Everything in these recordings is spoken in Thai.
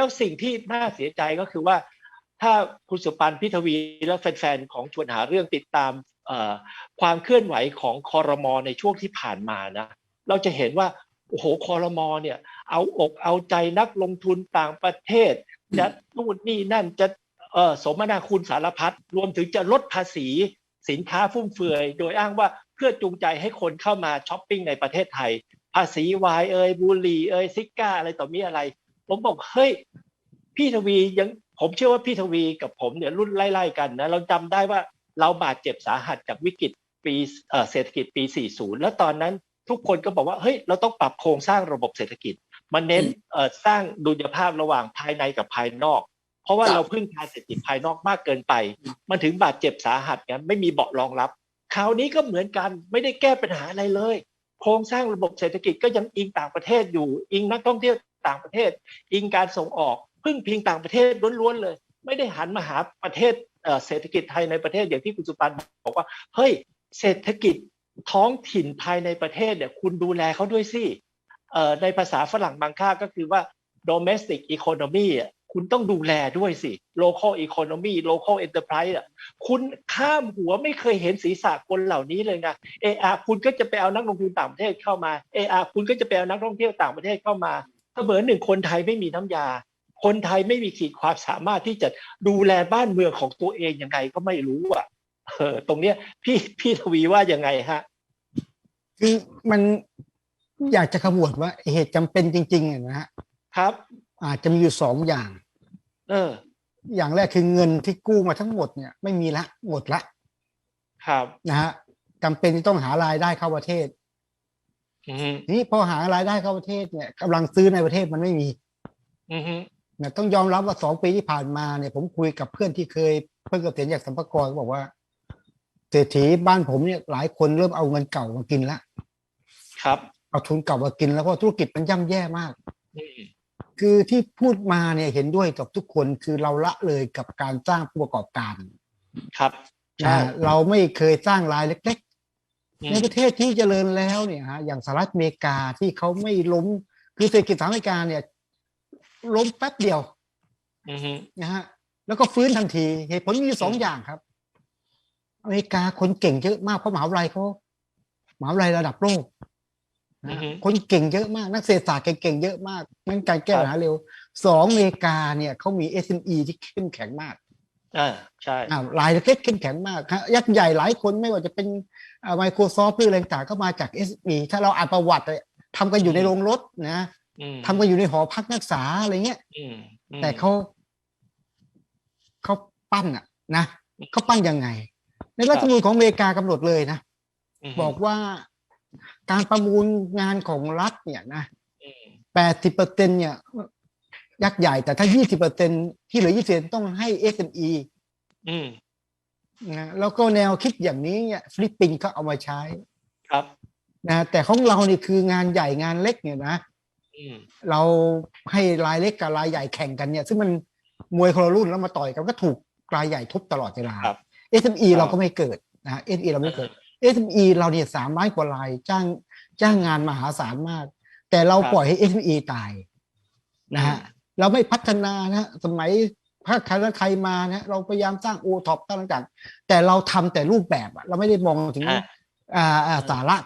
แล้วสิ่งที่น่าเสียใจก็คือว่า ถ้าคุณสุปันพิทวีและแฟนๆของชวนหาเรื่องติดตามความเคลื่อนไหวของคอรมอในช่วงที่ผ่านมานะเราจะเห็นว่าโอ้โหคอรมอเนี่ย เอาอกเอาใจนักลงทุนต่างประเทศจะนู่นนี่นั่นจะสมนาคุณสารพัดรวมถึงจะลดภาษีสินค้าฟุ่มเฟือย โดยอ้างว่าเพื่อจูงใจให้คนเข้ามาช้อปปิ้งในประเทศไทย ภาษีวายเอ่ยบุหรี่เอ่ยซิก้าอะไรต่อมีอะไร ผมบอกเฮ้ยพี่ทวียังผมเชื่อว่าพี่ทวีกับผมเนี่ยรุ่นไล่ๆกันนะเราจำได้ว่าเราบาดเจ็บสาหัสจากวิกฤตปีเอ่อเศรษฐกิจปี 40 แล้วตอนนั้นทุกคนก็บอกว่าเฮ้ยเราต้องปรับโครงสร้างระบบเศรษฐกิจมันเน้นเอ่อสร้างดุลยภาพระหว่างภายในกับภายนอก เพราะว่าครับเราพึ่งพาเศรษฐกิจภายนอกมากเกินไป มันถึงบาดเจ็บสาหัสไงไม่มีเบาะรองรับ คราวนี้ก็เหมือนกันไม่ได้แก้ปัญหาอะไรเลย โครงสร้างระบบเศรษฐกิจก็ยังอิงต่างประเทศอยู่ อิงนักท่องเที่ยว ต่างประเทศอิงการส่งออกพึ่งพิงต่างประเทศล้วนๆเลย ไม่ได้หันมาหาประเทศเศรษฐกิจไทยในประเทศอย่างที่คุณสุปันบอกว่าเฮ้ยเศรษฐกิจท้องถิ่นภายในประเทศเนี่ยคุณดูแลเขาด้วยสิในภาษาฝรั่งบางค่าก็คือว่า domestic economy อะคุณต้องดูแลด้วยสิ local economy local enterprise อะคุณข้ามหัวไม่เคยเห็นศีรษะคนเหล่านี้เลยนะเออาคุณก็จะไปเอานักลงทุนต่างประเทศเข้ามาเออาคุณก็จะไปเอานักท่องเที่ยวต่างประเทศเข้ามา เสมือนหนึ่งคนไทยไม่มีน้ำยา คนไทยไม่มีขีดความสามารถที่จะดูแลบ้านเมืองของตัวเองยังไงก็ไม่รู้อะเออตรงเนี้ยพี่พี่ทวีว่ายังไงฮะคือมันอยากจะขมวดว่าเหตุจำเป็นจริงๆอะนะฮะครับ อาจจะมีอยู่สองอย่าง เออ อย่างแรกคือเงินที่กู้มาทั้งหมดเนี่ย ไม่มีละหมดละ ครับนะฮะจำเป็นที่ต้องหารายได้เข้าประเทศอืมที นี้พอหารายได้เข้าประเทศเนี่ยกำลังซื้อในประเทศมันไม่มีอืมนะต้องยอมรับว่าสองปีที่ผ่านมาเนี่ย ผมคุยกับเพื่อนที่เคยเพิ่งเกษียณจากสัมภากรเขาบอกว่าเศรษฐีบ้านผมเนี่ยหลายคนเริ่มเอาเงินเก่ามากินละครับ เอาทุนเก่ามากินแล้วเพราะธุรกิจมันย่ำแย่มากอืมคือที่พูดมาเนี่ยเห็นด้วยกับทุกคนคือเราละเลยกับการสร้างผู้ประกอบการ ครับใช่นะเราไม่เคยสร้างรายเล็กอืๆม ในประเทศที่เจริญแล้วเนี่ยฮะอย่างสหรัฐอเมริกาที่เขาไม่ล้มคือเศรษฐกิจสหรัฐอเมริกาเนี่ย ล้มแป๊บเดียวอืมนะฮะแล้วก็ฟื้นทันทีเหตุผลมีอยู่สองอย่างครับ อเมริกาคนเก่งเยอะมากเพราะมหาวิทยาลัยเขามหาวิทยาลัยระดับโลกนะฮะคนเก่งเยอะมาก นักเศรษฐศาสตร์เก่งๆเยอะมากงั้นการแก้ปัญหาเร็วสองอเมริกาเนี่ยเขามี SME ที่เข้มแข็งมาก อ่าใช่อ่ารายเล็กๆเข้มแข็งมากฮะยักษ์ใหญ่หลายคนไม่ว่าจะเป็นไมโครซอฟท์หรืออะไรต่างๆก็มาจาก SME ถ้าเราอ่านประวัติเลยทำกันอยู่ในโรงรถนะอืมทำกันอยู่ในหอพักนักศึกษาอะไรเงี้ยอืมอืมแต่เขาเขาปั้นอะ นะเขาปั้นยังไง ในรัฐธรรมนูญของอเมริกากำหนดเลยนะมบอกว่าการประมูลงานของรัฐเนี่ยนะอืมแปดสิบเปอร์เซ็นเนี่ย ยักษ์ใหญ่แต่ถ้ายี่สิบเปอร์เซ็นที่เหลือยี่สิบต้องให้ SME อืมนะแล้วก็แนวคิดอย่างนี้เนี่ยฟิลิปปินส์ก็เอามาใช้ครับนะแต่ของเรานี่คืองานใหญ่งานเล็กเนี่ยนะอืมเราให้รายเล็กกับรายใหญ่แข่งกันเนี่ย ซึ่งมันมวยคนละรุ่นแล้วมาต่อยกันก็ถูกรายใหญ่ทุบตลอดเวลาครับ SME ครับเราก็ไม่เกิดนะ SME เราไม่เกิด SME เราเนี่ยสามล้านกว่ารายจ้างจ้างงานมหาศาลมาก แต่เราครับปล่อยให้ SME ตายนะฮะ เราไม่พัฒนานะสมัยภาคใครและใครมานะเราพยายามสร้างโอท็อปต่างๆ แต่เราทำแต่รูปแบบอะเราไม่ได้มองถึงอะอ่าอ่าสาระ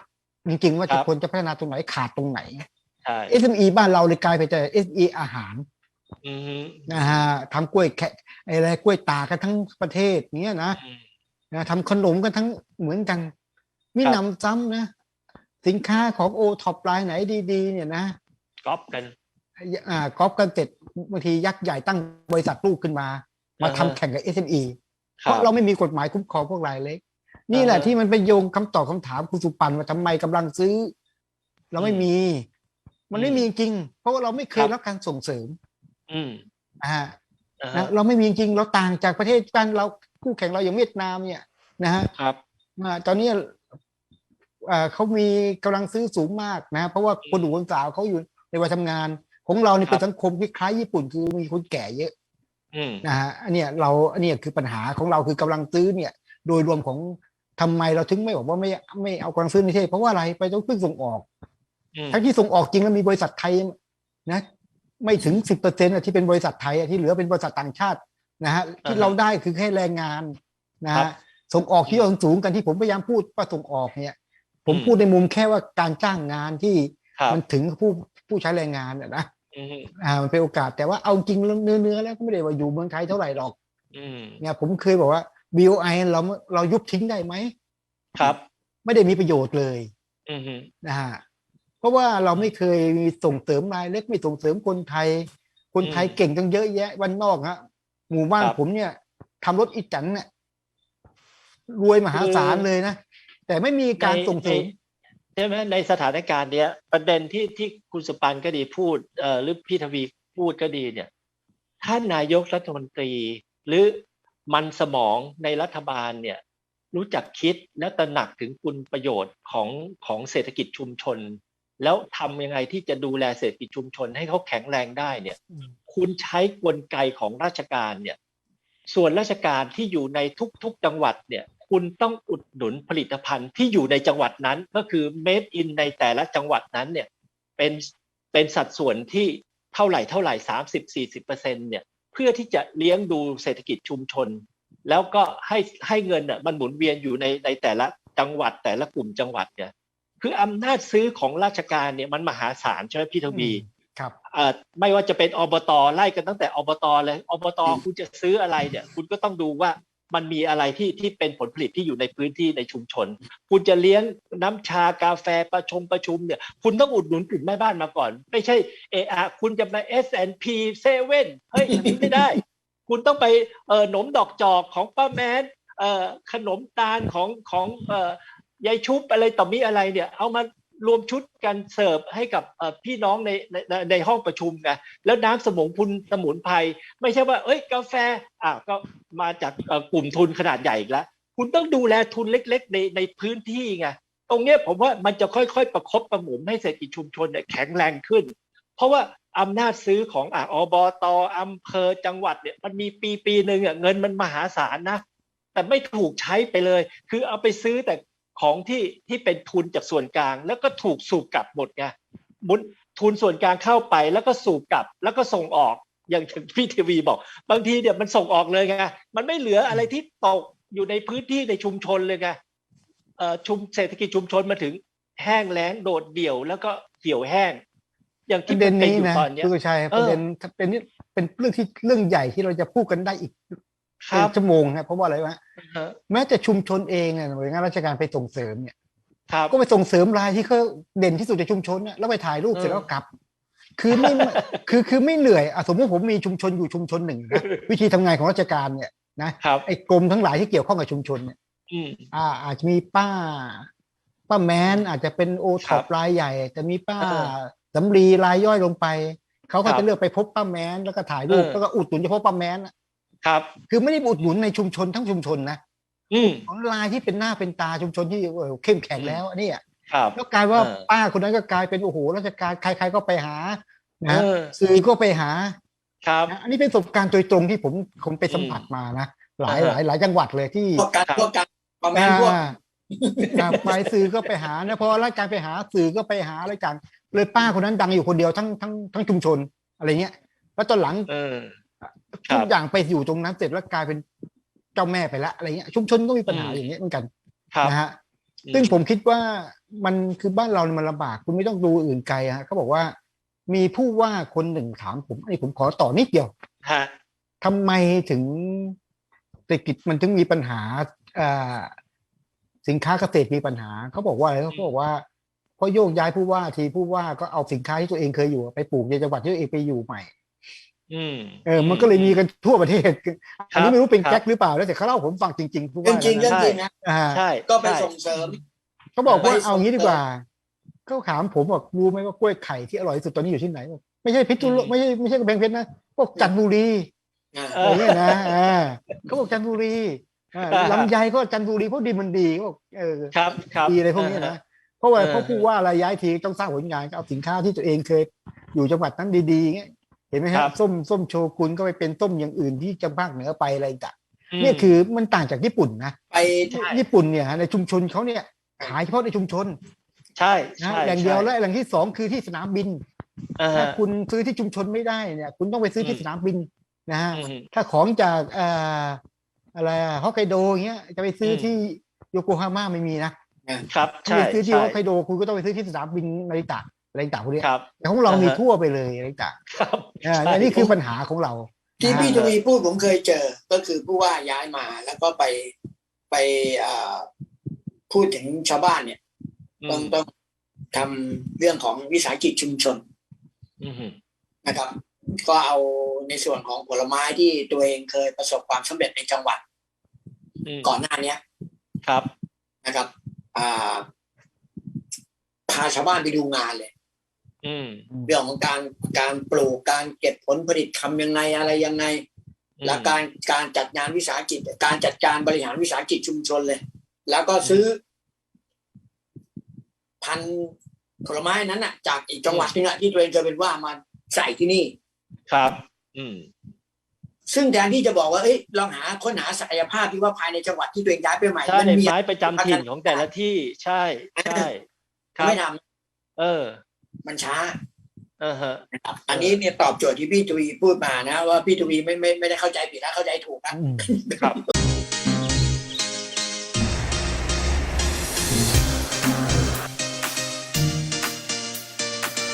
จริงๆ ว่าครัจะบควรจะพัฒนาตรงไหนขาดตรงไหนใช่ SME บ้านเราเลยกลายไปแต่ SME อาหารอืมนะฮะทำกล้วยแคะอะไรกล้วยตากกันทั้งประเทศเนี้ยนะอืมนะทำขนมกันทั้งเหมือนกันมีครับหนำซ้ำนะ สินค้าของโอท็อปรายไหนดี ๆ เนี่ยนะก๊อปกัน อ่ากอบกันเสร็จบางทียักษ์ใหญ่ตั้งบริษัทลูกขึ้นมา มาทำอ่าฮะแข่งกับ SME คเพรับราะเราไม่มีกฎหมายคุ้มครองพวกรายเล็ก นี่แหละอ่าฮะที่มันไปโยงคำตอบคำถามคุณสุปันว่าทำไมกำลังซื้อ เราไม่มี มันไม่มีจริงๆเพราะว่าเราไม่เคยรับการส่งเสริม อืมอ่าอ่านะฮะเราไม่มีจริงเราต่างจากประเทศกันเราคู่แข่งเราอย่างเวียดนามเนี่ยนะฮะครับอ่าตอนนี้อ่าเขามีกำลังซื้อสูงมากนะ เพราะว่าคนหนุ่มคนสาวเขาอยู่ในวัยทำงาน ของเรานี่ครับเป็นสังคมคล้ายๆญี่ปุ่นคือมีคนแก่เยอะอืม นะฮะอันเนี้ยเราอันเนี้ยคือปัญหาของเราคือกำลังซื้อเนี่ย โดยรวมของทำไมเราถึงไม่บอกว่าไม่ไม่เอากำลังซื้อในประเทศเพราะว่าอะไรไปต้องพึ่งส่งออก อืม ทั้งที่ส่งออกจริงแล้วมีบริษัทไทยนะไม่ถึงสิบเปอร์เซ็นต์ที่เป็นบริษัทไทยอะที่เหลือเป็นบริษัทต่างชาตินะฮะที่เราได้คือแค่แรงงานนะครัฮะบส่งออกที่เราสูงกันที่ผมพยายามพูดว่าส่งออกเนี่ย ผมอืม พูดในมุมแค่ว่าการจ้างงานที่ครับ มันถึงผู้ผู้ใช้แรงงานน่ะนะ อืมอ่ามันเป็นโอกาสแต่ว่าเอาจริงเรื่องเนื้อเนื้อแล้วก็ไม่ได้ว่าอยู่เมืองไทยเท่าไหร่หรอกอืมเนี่ยผมเคยบอกว่า BOI เราเรายุบทิ้งได้ไหมครับ ไม่ได้มีประโยชน์เลยอืมนะฮะเพราะว่าเราไม่เคยมีส่งเสริมรายเล็กไม่ส่งเสริมคนไทย คนไทยอืมเก่งตั้งเยอะแยะวันนอกฮะหมู่บ้านครับผมเนี่ยทำรถอีจันเนี่ยรวยมหาศาลเลยนะแต่ไม่มีการส่งเสริม ใช่ไหมในสถานการณ์เนี้ยประเด็นที่ที่คุณสุปันก็ดีพูดเอ่อหรือพี่ทวีพูดก็ดีเนี่ยท่านนายกรัฐมนตรี หรือมันสมองในรัฐบาลเนี่ยรู้จักคิดและตระหนักถึงคุณประโยชน์ของของเศรษฐกิจชุมชน แล้วทำยังไงที่จะดูแลเศรษฐกิจชุมชน ให้เขาแข็งแรงได้เนี่ยคุณใช้กลไกของราชการเนี่ยส่วนราชการที่อยู่ในทุกๆจังหวัดเนี่ย คุณต้องอุดหนุนผลิตภัณฑ์ที่อยู่ในจังหวัดนั้น ก็คือ made in ในแต่ละจังหวัดนั้นเนี่ยเป็นเป็นสัดส่วนที่เท่าไหร่เท่าไหร่สามสิบสี่สิบเปอร์เซ็นเนี่ยเพื่อที่จะเลี้ยงดูเศรษฐกิจชุมชน แล้วก็ให้ให้เงินอะมันหมุนเวียนอยู่ในในแต่ละจังหวัดแต่ละกลุ่มจังหวัดเนี่ยคืออำนาจซื้อของราชการเนี่ยมันมหาศาลใช่ไหมพี่ทวีครับเอ่อไม่ว่าจะเป็นอบตไล่กันตั้งแต่อบตเลยอบตคุณจะซื้ออะไรเนี่ย คุณก็ต้องดูว่า มันมีอะไรที่ที่เป็นผลผลิตที่อยู่ในพื้นที่ในชุมชน คุณจะเลี้ยงน้ำชากาแฟประชมประชุมเนี่ย คุณต้องอุดหนุนกลุ่มแม่บ้านมาก่อน ไม่ใช่เออะคุณจะไป S&P เซเว่นเฮ้ยไม่ได้ คุณต้องไปเออหนมดอกจอกของป้าแมนเออขนมตาลของของเออยายชุบอะไรต่อมีอะไรเนี่ย เอามา รวมชุดกันเสิร์ฟให้กับพี่น้องในในในห้องประชุมไงแล้วน้ำสมุนพุนสมุนไพรไม่ใช่ว่า เอ้ย กาแฟอะก็มาจากกลุ่มทุนขนาดใหญ่อีกแล้ว คุณต้องดูแลทุนเล็ก ๆ ในในพื้นที่ไงตรงเนี้ยผมว่ามันจะค่อยๆ ประคบประหมุนให้เศรษฐกิจชุมชนเนี่ยแข็งแรงขึ้น เพราะว่าอำนาจซื้อของอะอบตอำเภอจังหวัดเนี่ยมันมีปีปีหนึ่งอะเงินมันมหาศาลนะแต่ไม่ถูกใช้ไปเลย คือเอาไปซื้อแต่ ของที่ที่เป็นทุนจากส่วนกลาง แล้วก็ถูกสูบกลับหมดไงหมุนทุนส่วนกลางเข้าไปแล้วก็สูบกลับ แล้วก็ส่งออกอย่างที่พี่ทีวีบอก บางทีเนี่ยมันส่งออกเลยไงมันไม่เหลืออะไรที่ตกอยู่ในพื้นที่ในชุมชนเลยไงเอ่อชุมเศรษฐกิจชุมชนมาถึงแห้งแล้งโดดเดี่ยวแล้วก็เหี่ยวแห้ง อย่างปที่ระเด็นเป็นนี้อยู่นะตอนเนี้ยคุณชัยเออประเด็นเป็นนี่เป็นเรื่องที่เรื่องใหญ่ที่เราจะพูดกันได้อีกค เป็นรับชั่วโมงนะเพราะว่าอะไรวะเออแม้แต่ชุมชนเองเนี่ยหน่วยงานราชการไปส่งเสริมเนี่ยครับก็ไปส่งเสริมรายที่เขาเด่นที่สุดในชุมชนเนี่ยแล้วไปถ่ายรูปเออเสร็จแล้วกลับ คือไม่คือคือไม่เหนื่อยอะสมมติผมมีชุมชนอยู่ชุมชนหนึ่งนะวิธีทำงานของราชการเนี่ยนะครับไอ้กรมทั้งหลายที่เกี่ยวข้องกับชุมชนเนี่ยอืมอ่า อาจจะมีป้า ป้าแมนอาจจะเป็นโอครัท็อบปรายใหญ่ แต่มีป้าเออสำลีรายย่อยลงไปเขาก็ครับจะเลือกไปพบป้าแมนแล้วก็ถ่ายรูปเออแล้วก็อุดหนุนเฉพาะป้าแมนอะ ครับ คือไม่ได้อุดหนุนในชุมชนทั้งชุมชนนะอืมของรายที่เป็นหน้าเป็นตาชุมชนที่เออเข้มแข็งแล้วอันนี้อะครับแล้วกลายว่าเออป้าคนนั้นก็กลายเป็นโอ้โหราชการใคร ๆก็ไปหานะเออสื่อก็ไปหา ครับนะอันนี้เป็นประสบการณ์โดยตรงที่ผมผมไปสัมผัสมานะหลายอ่าหลายหลายจังหวัดเลยที่พวกกันครับพวกกันประมาณพวกอ่าอ่าไปสื่อก็ไปหานะพอราชการไปหาสื่อก็ไปหาอะไรกันเลยป้าคนนั้นดังอยู่คนเดียวทั้งทั้งทั้งชุมชนอะไรเงี้ยแล้วตอนหลังเออค ทุรักบอย่างไปอยู่ตรงนั้นเสร็จแล้วกลายเป็นเจ้าแม่ไปละอะไรเงี้ยชุมชนก็มีปัญหาอืมอย่างเงี้ยเหมือนกันครับนะฮะอืมซึ่งผมคิดว่ามันคือบ้านเราเนี่ยมันลำบากคุณไม่ต้องดูอื่นไกลฮะเขาบอกว่า มีผู้ว่าคนหนึ่งถามผมอันนี้ผมขอต่อนิดเดียวฮะทำไมถึงเศรษฐกิจมันถึงมีปัญหาอ่าสินค้าเกษตรมีปัญหาเขาบอกว่าอะไรเขาบอกว่าเพราะโยกย้ายผู้ว่าทีผู้ว่าก็เอาสินค้าที่ตัวเองเคยอยู่ไปปลูกในจังหวัดที่ตัวเองไปอยู่ใหม่อืม เออ มันก็เลยมีกันทั่วประเทศ อันนี้ไม่รู้เป็นครับแก๊กหรือเปล่าแล้วแต่เขาเล่าผมฟังจริงๆผู้เรื่อว่างจริงนะเรื่องจริงนะอ่าใช่ก็ไปใช่ส่งเสริมเขาบอกว่าไปส่งเอางี้ดีกว่าเขาถามผมบอกรู้ไหมว่ากล้วยไข่ที่อร่อยที่สุดตอนนี้อยู่ที่ไหนบอกไม่ใช่เพชรบุรีไม่ใช่ไม่ใช่กำแพงเพชรนะพวกจันทบุรีอ่าเออะไรอเงี้ยนะอ่าเขาบอกจันทบุรีอ่าอ่าลำไยก็จันทบุรีเพราะดินมันดีเขาบอกเออครับครับดีอะไรพวกนี้นะเพราะว่าเออเพราะผู้ว่าอะไรย้ายทีต้องสร้างผลงานก็เอาสินค้าที่ตัวเองเคยอยู่จังหวัดนั้นดีๆเงี้ย เห็นไหมครับส้มส้มโชกุนก็ไปเป็นส้มอย่างอื่นที่จังภาคเหนือไปอะไรต่างมเนี่ยคือมันต่างจากญี่ปุ่นนะไปใช่ญี่ปุ่นเนี่ยในชุมชนเขาเนี่ยขายเฉพาะในชุมชน ใช่นะใช่แหล่งเดียวใช่และแหล่งที่สองคือที่สนามบินอ่าถ้าฮะคุณซื้อที่ชุมชนไม่ได้เนี่ย คุณต้องไปซื้อที่อืมสนามบินนะฮะอืมถ้าของจากเอ่ออะไรฮอกไกโดอย่างเงี้ยจะไปซื้ออมที่โยโกฮาม่าไม่มีนะครับถ้าใช่ไปซื้อที่ใช่ฮอกไกโดคุณก็ต้องไปซื้อที่สนามบินนาริตะ อะไรต่างพวกเนี้ยครับแต่ของเรามีอ่าฮะทั่วไปเลยอะไรต่างครับอ่าใช่อันนี้คือปัญหาของเรา ที่อ่าพี่ทวีพูดผมเคยเจอ ก็คือผู้ว่าย้ายมาแล้วก็ไปไปอ่าพูดถึงชาวบ้านเนี่ยอืต้องมต้องทำเรื่องของวิสาหกิจชุมชนอืมนะครับ ก็เอาในส่วนของผลไม้ที่ตัวเองเคยประสบความสำเร็จในจังหวัดอืมก่อนหน้าเนี้ยครับนะครับอ่าพาชาวบ้านไปดูงานเลยอืม เรื่องของการการปลูกการเก็บผลผลิตทำยังไงอะไรยังไง และการการจัดงานวิสาหกิจ การจัดการบริหารวิสาหกิจชุมชนเลย แล้วก็ซื้อ พันธุ์ผลไม้นั้นน่ะ จากอีกจังหวัดหนึงอะที่ตัวเองเคยเป็นว่ามาใส่ที่นี่ ครับ อืมซึ่งแทนที่จะบอกว่าเอ้ยลองหาค้นหาศักยภาพที่ว่าภายในจังหวัดที่ตัวเองย้ายไปใหม่ใช่มันมีไม้ประจำถิ่นของแต่ละที่ใช่ใช่ครับไม่ทเออำ มันช้าเออฮะนะครับอันนี้เนี่ยตอบโจทย์ที่พี่ทวีพูดมานะว่าพี่ทวีไม่ไม่ไม่ได้เข้าใจผิดนะเข้าใจถูกนะอืมครับ